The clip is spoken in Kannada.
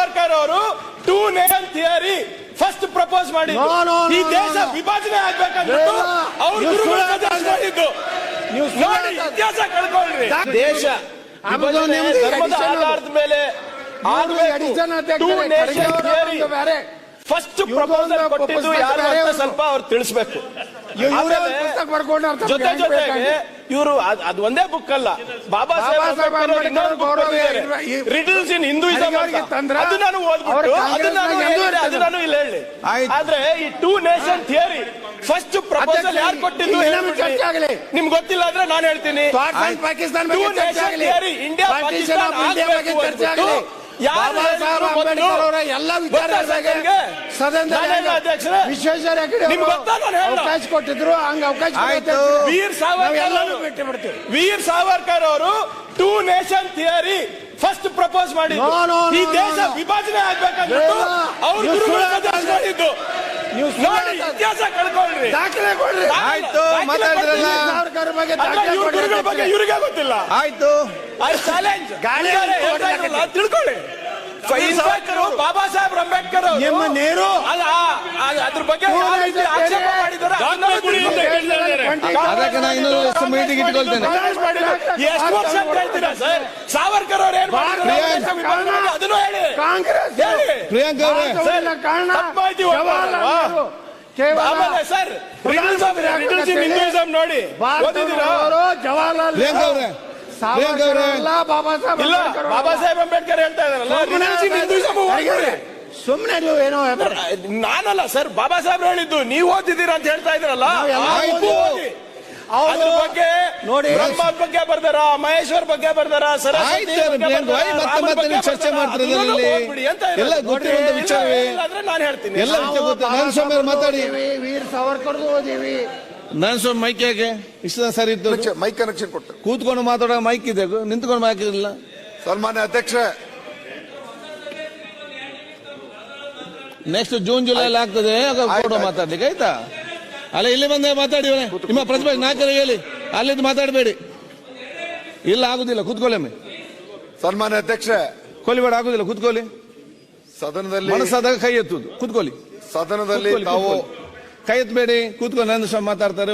ಸಾವರ್ಕರ್ ಅವರು two nation theory first propose ಮಾಡಿ ಈ ದೇಶ. ವಿಭಜನೆ ಆಗ್ಬೇಕಂದ್ಬಿಟ್ಟು ಅವರು ಅವ್ರು ನೀವು ಗುರುಗಳು ಮಾಡಿದ್ದು ನೀವು ಸುಳ್ಳು ನೋಡಿ ಇತಿಹಾಸ ಕಳ್ಕೊಳ್ರಿ ದೇಶ ಧರ್ಮದ ಆಧಾರದ ಮೇಲೆ ಅಡಿಷನ್ ಟೂ ನೇಷನ್ ಥಿಯರಿ ಬೇರೆ ಫಸ್ಟ್ ಪ್ರಪೋಸಲ್ ಕೊಟ್ಟಿದ್ದು ಯಾರು ಅಂತ ಸ್ವಲ್ಪ ಅವ್ರು ತಿಳಿಸ್ಬೇಕು. ಜೊತೆ ಜೊತೆಗೆ ಇವರು ಅದು ಒಂದೇ ಬುಕ್ ಅಲ್ಲ. ಬಾಬಾ ಸಾಹೇಬ್ ರಿಟಲ್ಸ್ ಇನ್ ಹಿಂದೂಯಿಸಂ ಅಡಿಗೆಯವರಿಗೆ ತಂದ್ರ? ಅದು ನಾನು ಓದ್ಬಿಟ್ಟು ಅದು ನಾನು ಅದು ನಾನು ಇಲ್ಲಿ ಹೇಳಿ. ಆದ್ರೆ ಈ two nation theory first proposal ಯಾರು ಕೊಟ್ಟಿದ್ದು. ನಮ್ಗೆ ಗೊತ್ತಿಲ್ಲ ಅಂದ್ರೆ ನಾನು ಹೇಳ್ತೀನಿ. Two nation theory India Pakistan Baba Saheb Ambedkar ಅವರ? ಎಲ್ಲ ವಿಚಾರಗಳಿಗೆ ಅಧ್ಯಕ್ಷರೇ? ವಿಶ್ವೇಶ್ವರ ಹೆಗಡೆ ಗೊತ್ತಾ ನಾನು ಹೇಳಲ್ಲ? ಅವಕಾಶ ಕೊಟ್ಟಿದ್ರು ಹಂಗ ಅವಕಾಶ ಆಯ್ತು. ವೀರ್ ಸಾವರ್ಕರ್ ಬಿಟ್ಟು ಬಿಡ್ತೀವಿ ವೀರ್ ಸಾವರ್ಕರ್ ಅವರು two nation theory first propose ಮಾಡಿ No, no, no, ಈ ದೇಶ ವಿಭಜನೆ ಆಗ್ಬೇಕಂತ. ಅವ್ರು ಗುರುಗಳು ಮಾಡಿದ್ದು ನೀವು ಸುಳ್ಳು ನೋಡಿ ಹೇಳ್ತಾ ಇತಿಹಾಸ ಕಳ್ಕೊಳ್ರಿ ದಾಖಲೆ ಕೊಡ್ರಿ. ಆಯ್ತು, ಮಾತಾಡಿದ್ರಲ್ಲ. ಸಾವರ್ಕರ್ ಬಗ್ಗೆ ಅಲ್ಲ, ದಾಖಲೆ ಇವ್ರ ಕೊಡ್ರಿ ಗುರುಗಳ ಬಗ್ಗೆ ಇವರಿಗೆ ಗೊತ್ತಿಲ್ಲ. ಆಯ್ತು. ಐ ಚಾಲೆಂಜ್ ಗಾಳಿ ತಿಳ್ಕೊಳ್ಳಿ. ಇನ್ಫ್ಯಾಕ್ಟ್ ಬಾಬಾ ಸಾಹೇಬ್ ಅಂಬೇಡ್ಕರ್ ಅವರು. ನಿಮ್ಮ ನೇರು. ಅಲ್ಲ ಅದ್ರ ಬಗ್ಗೆ ಆಕ್ಷೇಪ ಮಾಡಿದ್ದಾರೆ? ಅದಕ್ಕೆ ನಾನು ಇನ್ನೊಂದು ಎಷ್ಟು ಮೀಟಿಂಗ್ ಇಟ್ಕೊಳ್ತೇನೆ. ಕಾಂಗ್ರೆಸ್ ಎಷ್ಟು ವರ್ಷ ಹೇಳ್ತೀರಾ ಸರ್? ಸಾವರ್ಕರ್ ಅವ್ರು ಏನ್ ಮಾಡಿದ್ರು? ಅದನ್ನು ಹೇಳಿ. ಕಾಂಗ್ರೆಸ್ ಹೇಳಿ. ಪ್ರಿಯಾಂಕ್ ಅವರೇ. ಕಾರಣ ಆಮೇಲೆ ಸರ್ ಹಿಂದೂಯಿಸಂ ನೋಡಿ ಓದಿದ್ದೀರಾ? ಜವಾಹರ್ಲಾಲ್ ಬಾಬಾ ಸಾಹೇಬ್ ಇಲ್ಲ ಬಾಬಾ ಸಾಹೇಬ್ ಅಂಬೇಡ್ಕರ್ ಹೇಳ್ತಾ ಇದಾರಲ್ಲ ಸುಮ್ಮನೆ ಏನೋ ನಾನಲ್ಲ ಸರ್ ಬಾಬಾ ಸಾಹೇಬ್ ಹೇಳಿದ್ದು ನೀವು ಓದಿದ್ದೀರಾ ಅಂತ ಹೇಳ್ತಾ ಇದ್ರಲ್ಲ? ಅದ್ರ ಬಗ್ಗೆ ನೋಡಿ. ಬ್ರಹ್ಮ ಬಗ್ಗೆ ಬರ್ದಾರ ಮಹೇಶ್ವರ್ ಬಗ್ಗೆ ಬರ್ದಾರ ಸರಸ್ವತಿ ಆಯ್ತು ಬಗ್ಗೆ ಬರ್ದಾರ, ಮತ್ತೆ ರಾಮನ್ ಮತ್ತೆ ಬಗ್ಗೆ ಚರ್ಚೆ ಬರ್ದಾರ. ಅಂತ. ಎಲ್ಲ ಗೊತ್ತಿರುವಂತ ಇಲ್ಲ, ವಿಚಾರವೇ? ಇಲ್ಲ ಅಂದ್ರೆ ನಾನು ಹೇಳ್ತೀನಿ. ಎಲ್ಲ ಗೊತ್ತು ನಾನು ಸ್ವಾಮಿ ಅವ್ರು ಮಾತಾಡಿ. ಓದಿವಿ, ವೀರ್ ಸಾವರ್ಕರ್ದು ಓದಿವಿ ನಾನು ಸ್ವಾಮಿ ಮೈಕ್ ಯಾಕೆ ಇಷ್ಟ ಸರಿ ಇತ್ತು ಮೈಕ್ ಕನೆಕ್ಷನ್ ಕೊಟ್ಟು. ಕೂತ್ಕೊಂಡು ಮಾತಾಡೋ ಮೈಕ್ ಇದೆ. ನಿಂತ್ಕೊಂಡು ಮೈಕ್ ಇಲ್ಲ ಸನ್ಮಾನ ಅಧ್ಯಕ್ಷ. ನೆಕ್ಸ್ಟ್ ಜೂನ್ ಜುಲೈ ಅಲ್ಲಿ ಆಗ್ತದೆ ಆಗ ಕೊಡೋ ಮಾತಾಡ್ಲಿಕ್ಕೆ ಆಯ್ತಾ? ಅಲ್ಲ ಇಲ್ಲಿ ಬಂದೆ ಮಾತಾಡಿ ನಿಮ್ಮ ಪ್ರತಿಭೆ ನಾಲ್ಕರಿಗೆ ಹೇಳಿ ಅಲ್ಲಿದ್ದು ಮಾತಾಡಬೇಡಿ. ಇಲ್ಲ ಆಗುದಿಲ್ಲ ಕೂತ್ಕೊಳ್ಳಿ ಸನ್ಮಾನ್ಯ ಅಧ್ಯಕ್ಷ ಕೊಲಿಬೇಡ ಆಗುದಿಲ್ಲ ಕೂತ್ಕೊಳ್ಳಿ. ಸದನದಲ್ಲಿ ಮನಸ್ಸಾದಾಗ ಕೈ ಎತ್ತುದು ಕೂತ್ಕೊಳ್ಳಿ. ಸದನದಲ್ಲಿ ತಾವು ಕೈ ಎತ್ತಬೇಡಿ ಕೂತ್ಕೊಂಡು ನಂದು ಮಾತಾಡ್ತಾರೆ.